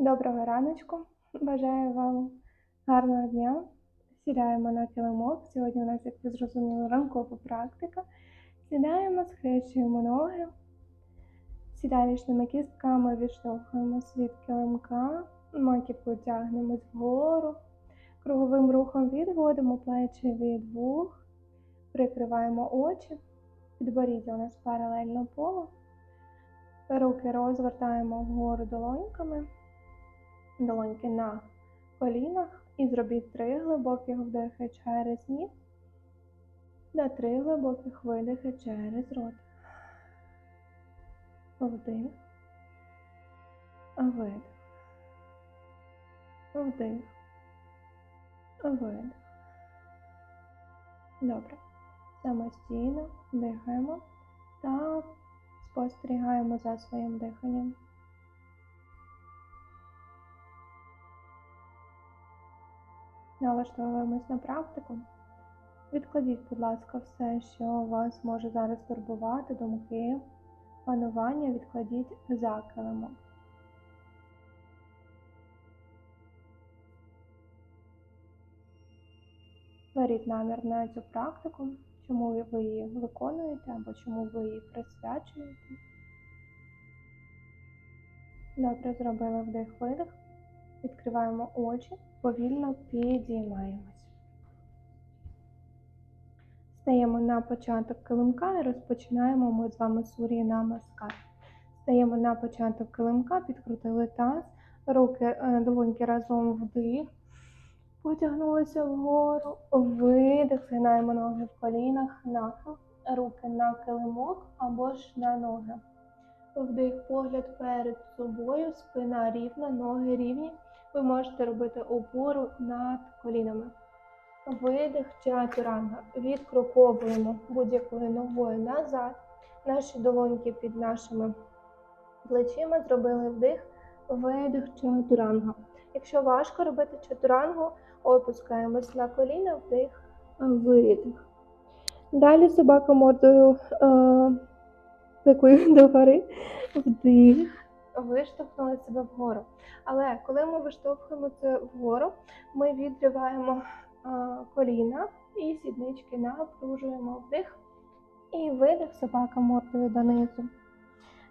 Доброго раночку. Бажаю вам гарного дня. Сідаємо на килимок. Сьогодні у нас, як ви зрозуміли, ранкова практика. Сідаємо, схрещуємо ноги. Сідалічними кістками відштовхуємось від килимка, маківку тягнемось вгору. Круговим рухом відводимо плечі від вух, прикриваємо очі. Підборіддя у нас паралельно полу. Руки розвертаємо вгору долоньками, долоньки на колінах і зробіть три глибоких вдихи через ніс та три глибоких видихи через рот. Вдих, видих, вдих, видих. Добре. Самостійно дихаємо та спостерігаємо за своїм диханням. Налаштовуємось на практику. Відкладіть, будь ласка, все, що вас може зараз турбувати, думки, панування, відкладіть за килимом. Беріть намір на цю практику, чому ви її виконуєте або чому ви її присвячуєте. Добре, зробили вдих-видих. Відкриваємо очі, повільно підіймаємось. Стаємо на початок килимка і розпочинаємо ми з вами сур'ї намаскар. Стаємо на початок килимка, підкрутили таз, руки, е, долоньки разом вдих, потягнулися вгору, видих, згинаємо ноги в колінах, нахил, руки на килимок або ж на ноги. Вдих, погляд перед собою, спина рівна, ноги рівні. Ви можете робити опору над колінами. Видих чатуранга. Відкроковуємо будь-якою ногою назад. Наші долоньки під нашими плечима зробили вдих, видих чатуранга. Якщо важко робити чатурангу, опускаємось на коліна, вдих, видих. Далі собака мордою е, пикою догори, вдих, виштовхнули себе вгору. Але коли ми виштовхуємо це вгору, ми відриваємо е, коліна і сіднички напружуємо вдих і видих собака мордою донизу.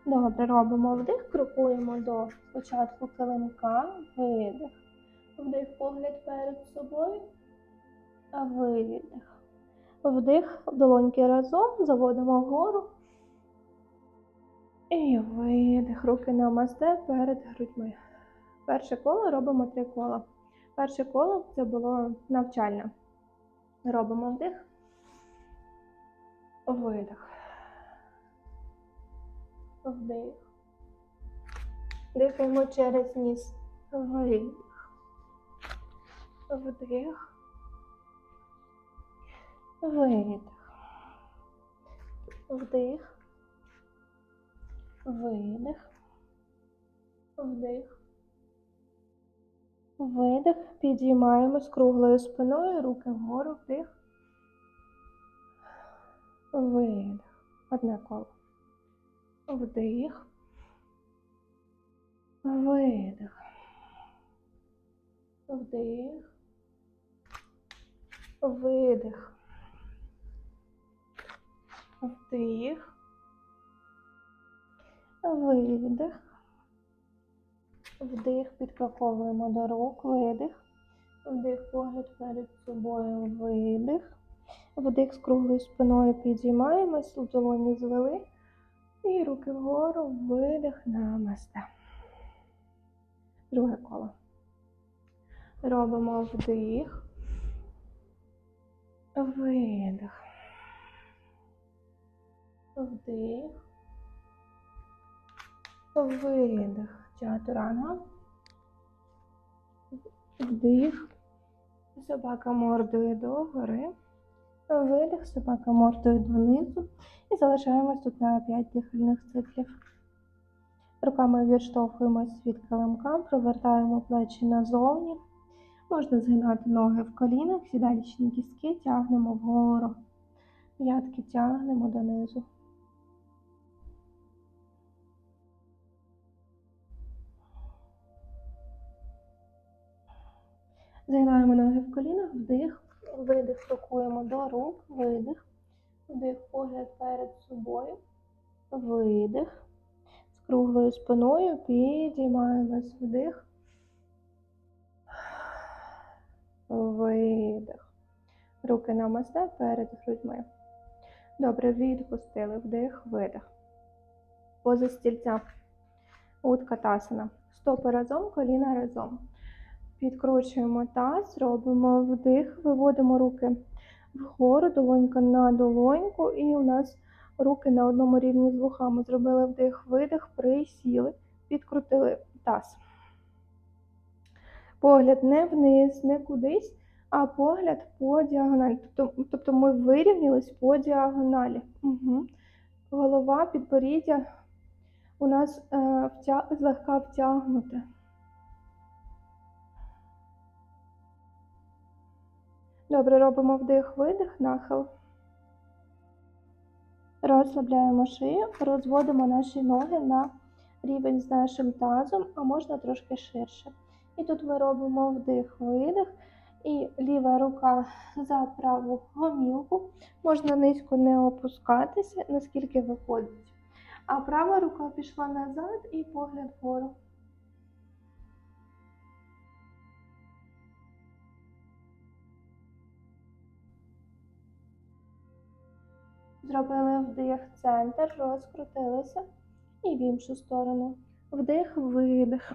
Добре, робимо вдих, крокуємо до спочатку килимка, видих. Вдих, погляд перед собою, видих. Вдих, долоньки разом, заводимо вгору. І видих, руки на масте перед грудьми. Перше коло робимо три кола. Перше коло це було навчальне. Робимо вдих, видих. Вдих. Дихаємо через ніс. Видих. Вдих. Видих. Вдих. Видих. Вдих. Видих. Підіймаємо з круглою спиною, руки вгору, вдих. Видих. Одне коло. Вдих. Видих. Вдих. Видих. Вдих. Видих. Вдих, підкроковуємо до рук, видих. Вдих, погляд перед собою, видих. Вдих з круглою спиною підіймаємось, долоні звели. І руки вгору, видих на месте. Друге коло. Робимо вдих. Видих. Вдих. Видих. Чатурана. Вдих. Собака мордою догори. Видих, собака мордою донизу. І залишаємось тут на 5 дихальних циклів. Руками відштовхуємось від килимка, провертаємо плечі назовні. Можна згинати ноги в колінах, сідалічні кістки тягнемо вгору. П'ятки тягнемо донизу. Згинаємо ноги в колінах, вдих, видих, крокуємо до рук, видих, вдих, погляд перед собою, видих. З круглою спиною підіймаємось вдих. Видих. Руки намасте перед грудьми. Добре, відпустили. Вдих, видих. Поза стільця. Утка тасана. Стопи разом, коліна разом. Підкручуємо таз, робимо вдих, виводимо руки вгору, долонька на долоньку, і у нас руки на одному рівні з вухами. Зробили вдих, видих, присіли, підкрутили таз. Погляд не вниз, не кудись, а погляд по діагоналі. Тобто, тобто ми вирівнялись по діагоналі. Угу. Голова, підборіддя у нас е, втя... злегка втягнуте. Добре, робимо вдих, видих, нахил. Розслабляємо шию, розводимо наші ноги на рівень з нашим тазом, а можна трошки ширше. І тут ми робимо вдих, видих, і ліва рука за праву гомілку. Можна низько не опускатися, наскільки виходить. А права рука пішла назад і погляд вгору. Зробили вдих, центр, розкрутилися і в іншу сторону. Вдих, видих.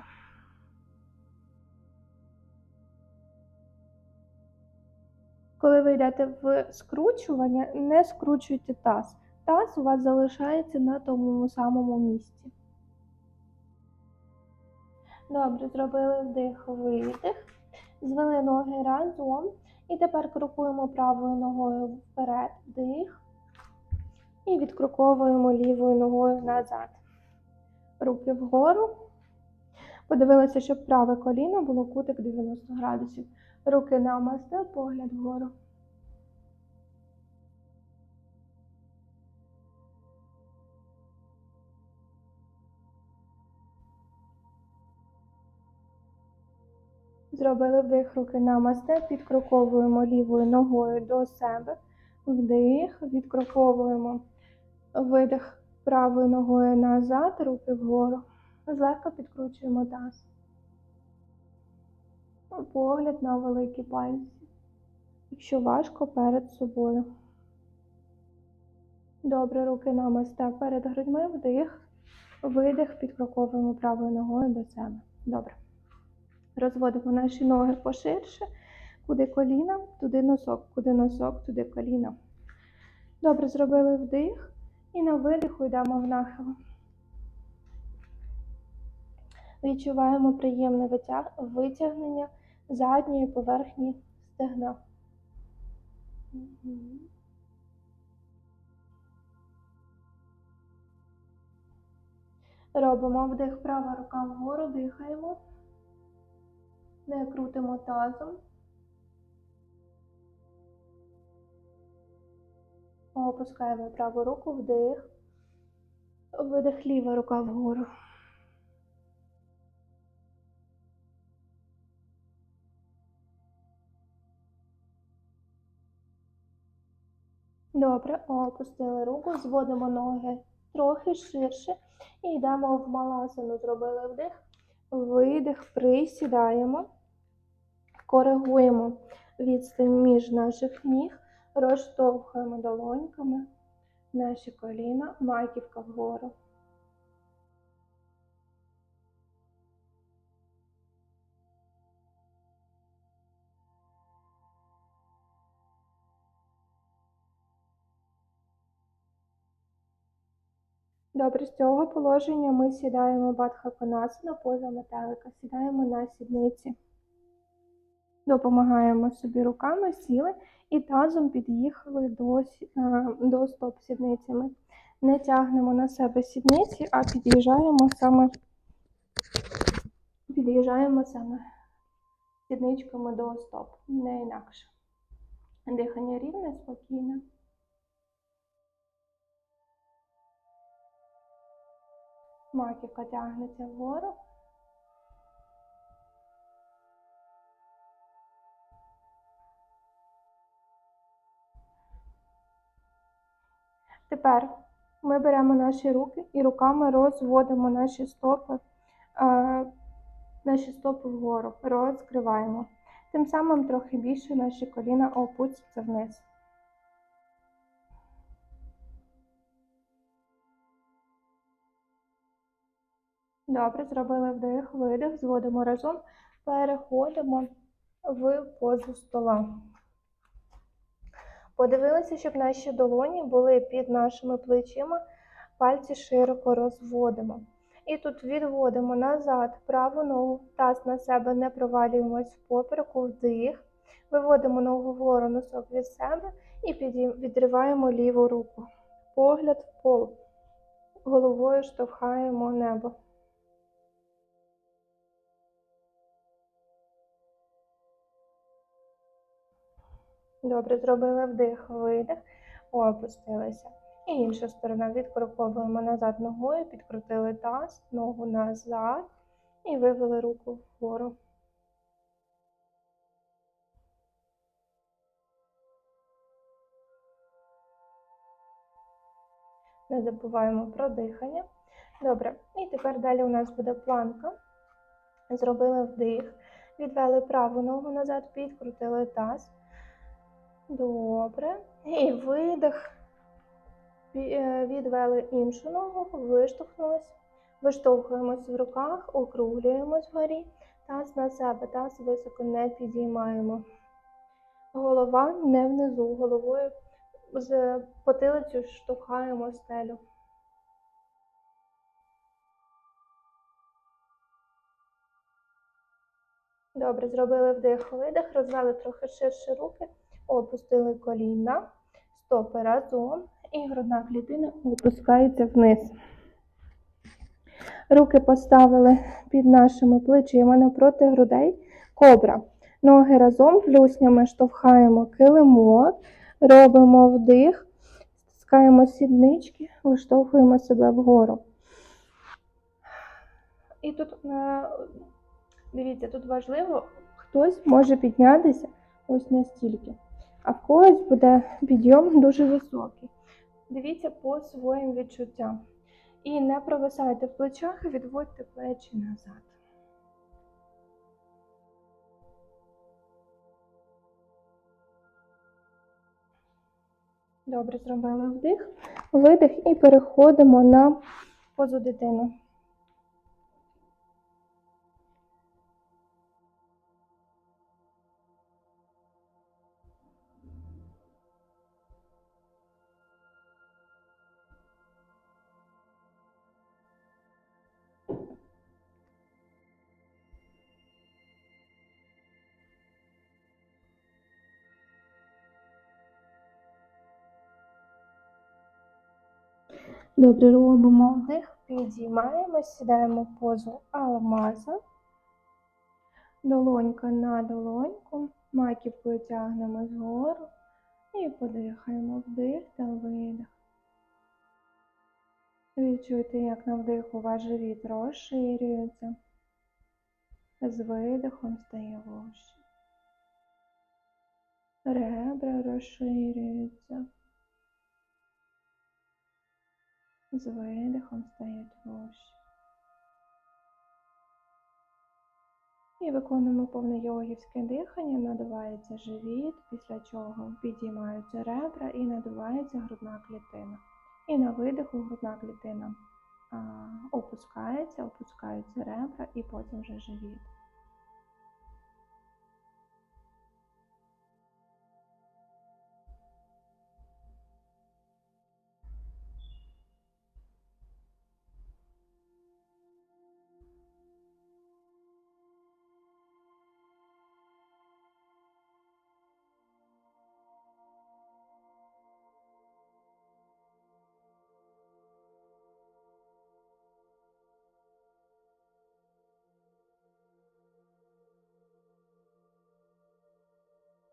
Коли ви йдете в скручування, не скручуйте таз. Таз у вас залишається на тому самому місці. Добре, зробили вдих, видих. Звели ноги разом. І тепер крокуємо правою ногою вперед, вдих. І відкроковуємо лівою ногою назад. Руки вгору. Подивилися, щоб праве коліно було кутик 90 градусів. Руки на масте, погляд вгору. Зробили вдих, руки на масте, підкроковуємо лівою ногою до себе. Вдих, відкроковуємо видих правою ногою назад, руки вгору. Злегка підкручуємо таз. Погляд на великі пальці. Якщо важко, перед собою. Добре, руки на масте перед грудьми, вдих, видих, підкроковуємо правою ногою до себе. Добре. Розводимо наші ноги поширше. Куди коліна, туди носок, куди носок, туди коліна. Добре, зробили вдих. І на видиху йдемо в нахил. Відчуваємо приємне витягнення задньої поверхні стегна. Робимо вдих, права рука вгору, дихаємо. Не крутимо тазом. Опускаємо праву руку, вдих. Видих, ліва рука вгору. Добре, опустили руку, зводимо ноги трохи ширше і йдемо в маласану. Зробили вдих, видих, присідаємо, коригуємо відстань між наших ніг, розштовхуємо долоньками наші коліна, маківка вгору. Добре, з цього положення ми сідаємо бадхаконасана поза метелика, сідаємо на сідниці. Допомагаємо собі руками, сіли і тазом під'їхали до, е, до стоп сідницями. Не тягнемо на себе сідниці, а під'їжджаємо саме, під'їжджаємо саме сідничками до стоп, не інакше. Дихання рівне, спокійне. Маківка тягнеться вгору. Тепер ми беремо наші руки і руками розводимо наші стопи, е, наші стопи вгору, розкриваємо. Тим самим трохи більше наші коліна опустяться вниз. Добре, зробили вдих, видих, зводимо разом, переходимо в позу стола. Подивилися, щоб наші долоні були під нашими плечима, пальці широко розводимо. І тут відводимо назад праву ногу, таз на себе не провалюємось в попереку, вдих. Виводимо ногу вгору, носок від себе і відриваємо ліву руку. Погляд в пол. Головою штовхаємо небо. Добре, зробили вдих, видих, опустилися. І інша сторона відкроковуємо назад ногою, підкрутили таз, ногу назад і вивели руку вгору. Не забуваємо про дихання. Добре, і тепер далі у нас буде планка. Зробили вдих, відвели праву ногу назад, підкрутили таз. Добре. І видих. Е, Відвели іншу ногу, виштовхнулись. Виштовхуємось в руках, округлюємось вгорі. Таз на себе, таз високо не підіймаємо. Голова не внизу, головою з потилицю штовхаємо стелю. Добре, зробили вдих, видих, розвели трохи ширше руки, опустили коліна, стопи разом і грудна клітина опускається вниз. Руки поставили під нашими плечима напроти грудей. Кобра. Ноги разом плюснями штовхаємо килимок, робимо вдих, стискаємо сіднички, виштовхуємо себе вгору. І тут е, Дивіться, тут важливо, хтось може піднятися ось настільки, а в когось буде підйом дуже високий. Дивіться по своїм відчуттям. І не провисайте в плечах, відводьте плечі назад. Добре, зробили вдих, видих і переходимо на позу дитини. Добре, робимо вдих, підіймаємо, сідаємо в позу алмаза. Долонька на долоньку, маківкою тягнемо згору і подихаємо вдих та видих. Відчуйте, як на вдиху ваш живіт розширюється. З видихом стає вужче. Ребра розширюються. З видихом стають вужче. І виконуємо повне йогівське дихання, надувається живіт, після чого підіймаються ребра і надувається грудна клітина. І на видиху грудна клітина опускається, опускаються ребра і потім вже живіт.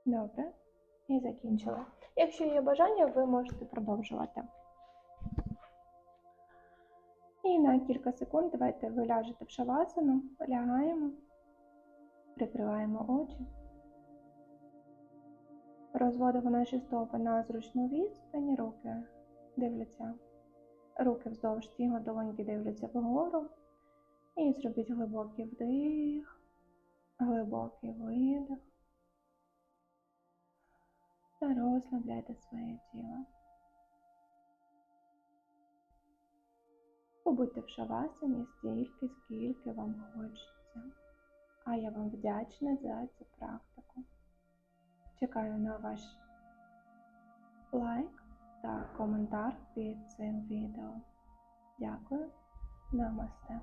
Добре. І закінчили. Якщо є бажання, ви можете продовжувати. І на кілька секунд давайте ви ляжете в шавасану, лягаємо, прикриваємо очі. Розводимо наші стопи на зручну відстань, руки дивляться руки вздовж тіла, долоньки дивляться вгору. І зробіть глибокий вдих, глибокий видих. Та розслабляйте своє тіло. Побудьте в шавасані стільки, скільки вам хочеться. А я вам вдячна за цю практику. Чекаю на ваш лайк та коментар під цим відео. Дякую. Намасте.